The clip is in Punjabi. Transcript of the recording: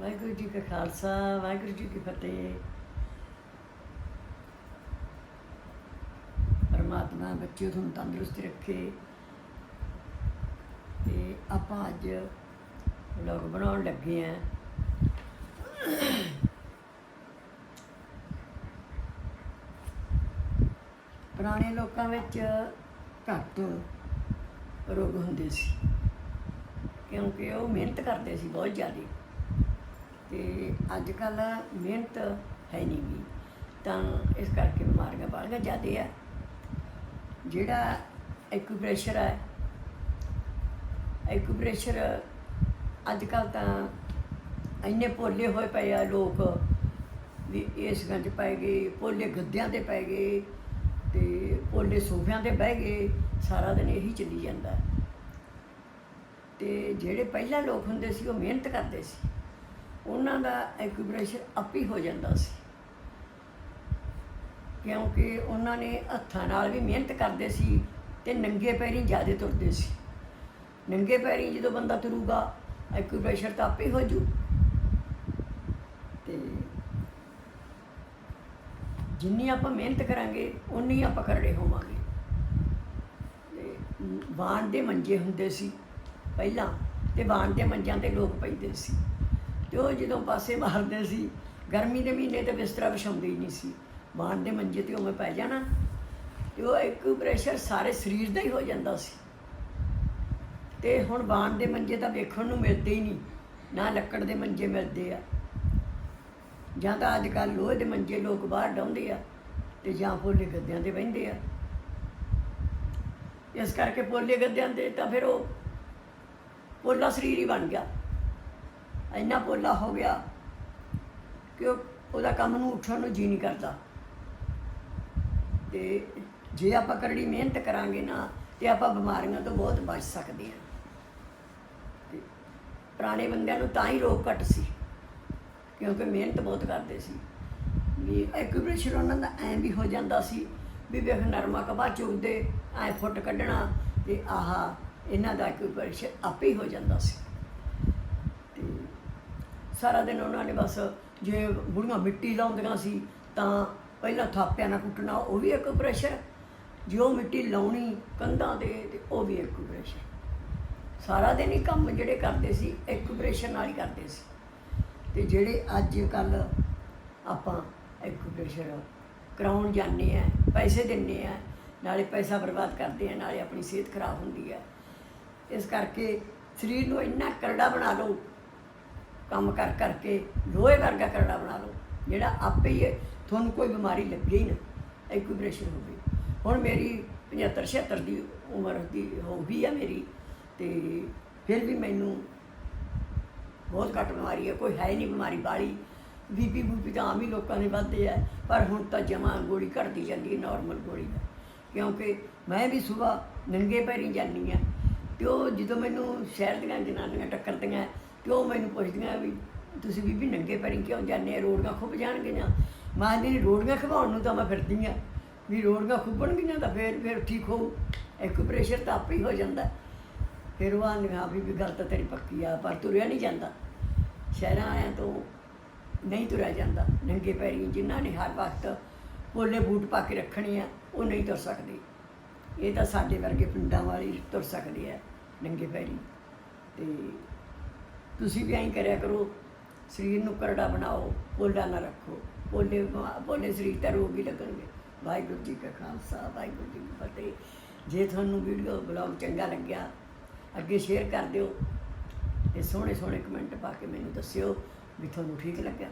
ਵਾਹਿਗੁਰੂ ਜੀ ਕਾ ਖਾਲਸਾ, ਵਾਹਿਗੁਰੂ ਜੀ ਕੀ ਫਤਿਹ। ਪਰਮਾਤਮਾ ਬੱਚਿਓ, ਤੁਹਾਨੂੰ ਤੰਦਰੁਸਤ ਰੱਖੇ। ਤੇ ਆਪਾਂ ਅੱਜ ਵਲੌਗ ਬਣਾਉਣ ਲੱਗੇ ਆਂ। ਪੁਰਾਣੇ ਲੋਕਾਂ ਵਿੱਚ ਘੱਟ ਰੋਗ ਹੁੰਦੇ ਸੀ, ਕਿਉਂਕਿ ਉਹ ਮਿਹਨਤ ਕਰਦੇ ਸੀ, ਬਹੁਤ ਜ਼ਿਆਦਾ। ਤੇ ਅੱਜ ਕੱਲ੍ਹ ਮਿਹਨਤ ਹੈ ਨਹੀਂ ਗੀ। ਤਾਂ ਇਸ ਕਰਕੇ ਬਿਮਾਰੀਆਂ ਬਾਲੀਆਂ ਜ਼ਿਆਦਾ ਆ। ਜਿਹੜਾ ਐਕੂਪ੍ਰੈਸ਼ਰ ਹੈ ਐਕੂਪ੍ਰੈਸ਼ਰ ਅੱਜ ਕੱਲ ਤਾਂ ਇੰਨੇ ਭੋਲੇ ਹੋਏ ਪਏ ਆ ਲੋਕ ਵੀ ਇਸ ਗੰਜ ਪੈ ਗਏ ਭੋਲੇ ਗੱਦਿਆਂ ਤੇ ਪੈ ਗਏ ਤੇ ਭੋਲੇ ਸੋਫਿਆਂ ਤੇ ਬਹਿ ਗਏ, ਸਾਰਾ ਦਿਨ ਇਹੀ ਚੱਲੀ ਜਾਂਦਾ। ਤੇ ਜਿਹੜੇ ਪਹਿਲਾਂ ਲੋਕ ਹੁੰਦੇ ਸੀ ਉਹ ਮਿਹਨਤ ਕਰਦੇ ਸੀ। ਉਹਨਾਂ ਦਾ ਐਕੂਪ੍ਰੈਸ਼ਰ ਅਪ ਹੀ ਹੋ ਜਾਂਦਾ ਸੀ। ਕਿਉਂਕਿ ਉਹਨਾਂ ਨੇ ਹੱਥਾਂ ਨਾਲ ਵੀ ਮਿਹਨਤ ਕਰਦੇ ਸੀ ਤੇ ਨੰਗੇ ਪੈਰੀਂ ਜ਼ਿਆਦਾ ਤੁਰਦੇ ਸੀ। ਨੰਗੇ ਪੈਰੀਂ ਜਦੋਂ ਬੰਦਾ ਤੁਰੂਗਾ ਐਕੂਪ੍ਰੈਸ਼ਰ ਤਾਂ ਆਪੇ ਹੋ ਜੂ। ਤੇ ਜਿੰਨੀ ਆਪਾਂ ਮਿਹਨਤ ਕਰਾਂਗੇ ਉਨੀ ਆਪਾਂ ਕਰੜੇ ਹੋਵਾਂਗੇ। ਤੇ ਬਾਣ ਦੇ ਮੰਜੇ ਹੁੰਦੇ ਸੀ ਪਹਿਲਾਂ, ਤੇ ਵਾਣ ਦੇ ਮੰਜਾਂ ਤੇ ਲੋਕ ਪੈਂਦੇ ਸੀ। ਤੇ ਉਹ ਜਦੋਂ ਪਾਸੇ ਮਾਰਦੇ ਸੀ, ਗਰਮੀ ਦੇ ਮਹੀਨੇ ਤੇ ਬਿਸਤਰਾ ਵਿਛਾਉਂਦੇ ਹੀ ਨਹੀਂ ਸੀ। ਬਾਣ ਦੇ ਮੰਜੇ ਤੇ ਉਵੇਂ ਪੈ ਜਾਣਾ, ਤੇ ਉਹ ਇੱਕ ਪ੍ਰੈਸ਼ਰ ਸਾਰੇ ਸਰੀਰ ਦਾ ਹੀ ਹੋ ਜਾਂਦਾ ਸੀ। ਤੇ ਹੁਣ ਬਾਣ ਦੇ ਮੰਜੇ ਤਾਂ ਵੇਖਣ ਨੂੰ ਮਿਲਦੇ ਹੀ ਨਹੀਂ, ਨਾ ਲੱਕੜ ਦੇ ਮੰਜੇ ਮਿਲਦੇ ਆ। ਜਾਂ ਤਾਂ ਅੱਜ ਕੱਲ੍ਹ ਲੋਹੇ ਦੇ ਮੰਜੇ ਲੋਕ ਬਾਹਰ ਡਾਉਂਦੇ ਆ, ਤੇ ਜਾਂ ਪੋਲੇ ਗੱਦਿਆਂ ਤੇ ਬਹਿੰਦੇ ਆ। ਇਸ ਕਰਕੇ ਪੋਲੇ ਗੱਦਿਆਂ ਦੇ ਤਾਂ ਫਿਰ ਉਹ ਪੋਲਾ ਸਰੀਰ ਹੀ ਬਣ ਗਿਆ। ਇੰਨਾ ਪੋਲਾ ਹੋ ਗਿਆ ਕਿ ਉਹ- ਉਹਦਾ ਕੰਮ ਨੂੰ ਉੱਠਣ ਨੂੰ ਜੀ ਨਹੀਂ ਕਰਦਾ। ਤੇ ਜੇ ਆਪਾਂ ਕਰੜੀ ਮਿਹਨਤ ਕਰਾਂਗੇ ਨਾ, ਤੇ ਆਪਾਂ ਬਿਮਾਰੀਆਂ ਤੋਂ ਬਹੁਤ ਬਚ ਸਕਦੇ ਹਾਂ। ਤੇ ਪੁਰਾਣੇ ਬੰਦਿਆਂ ਨੂੰ ਤਾਂ ਹੀ ਰੋਗ ਘੱਟ ਸੀ, ਕਿਉਂਕਿ ਮਿਹਨਤ ਬਹੁਤ ਕਰਦੇ ਸੀ। ਵੀ ਐਕੂਪ੍ਰੈਸ਼ਰ ਉਹਨਾਂ ਦਾ ਐਂ ਵੀ ਹੋ ਜਾਂਦਾ ਸੀ ਵੀ ਵੇਖ ਨਰਮਾ ਕਬਾ ਚੁਗਦੇ, ਐਂ ਫੁੱਟ ਕੱਢਣਾ ਤੇ ਆਹਾ, ਇਹਨਾਂ ਦਾ ਐਕੂਪ੍ਰੈਸ਼ਰ ਆਪੇ ਹੀ ਹੋ ਜਾਂਦਾ ਸੀ। ਸਾਰਾ ਦਿਨ ਉਹਨਾਂ ਨੇ ਬਸ ਜੇ ਬੁੜੀਆਂ ਮਿੱਟੀ ਲਾਉਂਦੀਆਂ ਸੀ ਤਾਂ ਪਹਿਲਾਂ ਥਾਪਿਆਂ ਨਾਲ ਕੁੱਟਣਾ, ਉਹ ਵੀ ਇੱਕ ਬਰੈਸ਼ ਹੈ ਜੇ ਉਹ ਮਿੱਟੀ ਲਾਉਣੀ ਕੰਧਾਂ ਦੇ ਤੇ ਉਹ ਵੀ ਇੱਕ ਹੈ ਸਾਰਾ ਦਿਨ ਹੀ ਕੰਮ ਜਿਹੜੇ ਕਰਦੇ ਸੀ, ਇੱਕ ਪ੍ਰੈਸ਼ਰ ਨਾਲ ਹੀ ਕਰਦੇ ਸੀ। ਤੇ ਜਿਹੜੇ ਅੱਜ ਕੱਲ ਆਪਾਂ ਇੱਕ ਪ੍ਰੈਸ਼ਰ ਕਰਾਉਣ ਜਾਂਦੇ ਆ, ਪੈਸੇ ਦਿੰਦੇ ਆ, ਨਾਲੇ ਪੈਸਾ ਬਰਬਾਦ ਕਰਦੇ ਆ, ਨਾਲੇ ਆਪਣੀ ਸਿਹਤ ਖਰਾਬ ਹੁੰਦੀ ਹੈ ਇਸ ਕਰਕੇ ਸਰੀਰ ਨੂੰ ਇੰਨਾ ਕਰੜਾ ਬਣਾ ਲਓ ਕੰਮ ਕਰ ਕਰਕੇ ਲੋਹੇ ਵਰਗਾ ਕਰੜਾ ਬਣਾ ਲਓ, ਜਿਹੜਾ ਆਪੇ ਹੀ ਤੁਹਾਨੂੰ ਕੋਈ ਬਿਮਾਰੀ ਲੱਗੇ ਹੀ ਨਾ ਐਕੂਪ੍ਰੈਸ਼ਰ ਗਈ ਹੁਣ ਮੇਰੀ 75 76 ਦੀ ਉਮਰ ਦੀ ਹੋ ਗਈ ਆ ਮੇਰੀ, ਤੇ ਫਿਰ ਵੀ ਮੈਨੂੰ ਬਹੁਤ ਘੱਟ ਬਿਮਾਰੀ ਹੈ ਕੋਈ ਹੈ ਹੀ ਨਹੀਂ ਬਿਮਾਰੀ ਬਾਲੀ। ਬੀਪੀ ਬੂਪੀ ਤਾਂ ਆਮ ਹੀ ਲੋਕਾਂ ਨੇ ਵੱਧਦੇ ਆ, ਪਰ ਹੁਣ ਤਾਂ ਜਮਾਂ ਗੋਲੀ ਘਟਦੀ ਜਾਂਦੀ ਹੈ ਨਾਰਮਲ ਗੋਲੀ ਦਾ। ਕਿਉਂਕਿ ਮੈਂ ਵੀ ਸਵੇਰ ਨੰਗੇ ਪੈਰੀ ਜਾਂਦੀ ਆ, ਤੇ ਉਹ ਜਦੋਂ ਮੈਨੂੰ ਸ਼ਹਿਰ ਦੀਆਂ ਜਨਾਨੀਆਂ ਟੱਕਰਦੀਆਂ ਕਿਉਂ ਮੈਨੂੰ ਪੁੱਛਦੀਆਂ ਵੀ ਤੁਸੀਂ ਬੀਬੀ ਨੰਗੇ ਪੈਰੀਂ ਕਿਉਂ ਜਾਂਦੇ ਆ? ਰੋੜੀਆਂ ਖੁੱਭ ਜਾਣਗੀਆਂ ਮਾਂ ਦੀ ਰੋੜੀਆਂ ਖਵਾਉਣ ਨੂੰ ਤਾਂ ਮੈਂ ਫਿਰਦੀ ਆ। ਵੀ ਰੋੜੀਆਂ ਖੁੱਬਣਗੀਆਂ ਤਾਂ ਫੇਰ ਫੇਰ ਠੀਕ ਹੋਊ। ਇੱਕ ਪ੍ਰੈਸ਼ਰ ਤਾਂ ਆਪੇ ਹੀ ਹੋ ਜਾਂਦਾ। ਫਿਰ ਉਹ ਆਂਦੀਆਂ ਵੀ ਵੀ ਗੱਲ ਤਾਂ ਤੇਰੀ ਪੱਕੀ ਆ, ਪਰ ਤੁਰਿਆ ਨਹੀਂ ਜਾਂਦਾ। ਸ਼ਹਿਰਾਂ ਆਇਆਂ ਤੋਂ ਨਹੀਂ ਤੁਰਿਆ ਜਾਂਦਾ। ਨੰਗੇ ਪੈਰੀਂ ਜਿਨ੍ਹਾਂ ਨੇ ਹਰ ਵਕਤ ਪੋਲੇ ਬੂਟ ਪਾ ਕੇ ਰੱਖਣੇ ਆ, ਉਹ ਨਹੀਂ ਤੁਰ ਸਕਦੇ। ਇਹ ਤਾਂ ਸਾਡੇ ਵਰਗੇ ਪਿੰਡਾਂ ਵਾਲੇ ਤੁਰ ਸਕਦੇ ਆ, ਨੰਗੇ ਪੈਰੀਂ। ਤੇ ਤੁਸੀਂ ਵੀ ਐਂ ਕਰਿਆ ਕਰੋ, ਸਰੀਰ ਨੂੰ ਕਰੜਾ ਬਣਾਓ, ਪੋਲਾ ਨਾ ਰੱਖੋ। ਪੋਲੇ ਪੋਲੇ ਸਰੀਰ ਤੇ ਰੋਗ ਹੀ ਲੱਗਣਗੇ। ਵਾਹਿਗੁਰੂ ਜੀ ਕਾ ਖਾਲਸਾ, ਵਾਹਿਗੁਰੂ ਜੀ ਕੀ ਫਤਿਹ। ਜੇ ਤੁਹਾਨੂੰ ਵੀਡੀਓ ਬਲੌਗ ਚੰਗਾ ਲੱਗਿਆ, ਅੱਗੇ ਸ਼ੇਅਰ ਕਰ ਦਿਓ ਤੇ ਸੋਹਣੇ ਸੋਹਣੇ ਕਮੈਂਟ ਪਾ ਕੇ ਮੈਨੂੰ ਦੱਸਿਓ ਵੀ ਤੁਹਾਨੂੰ ਠੀਕ ਲੱਗਿਆ।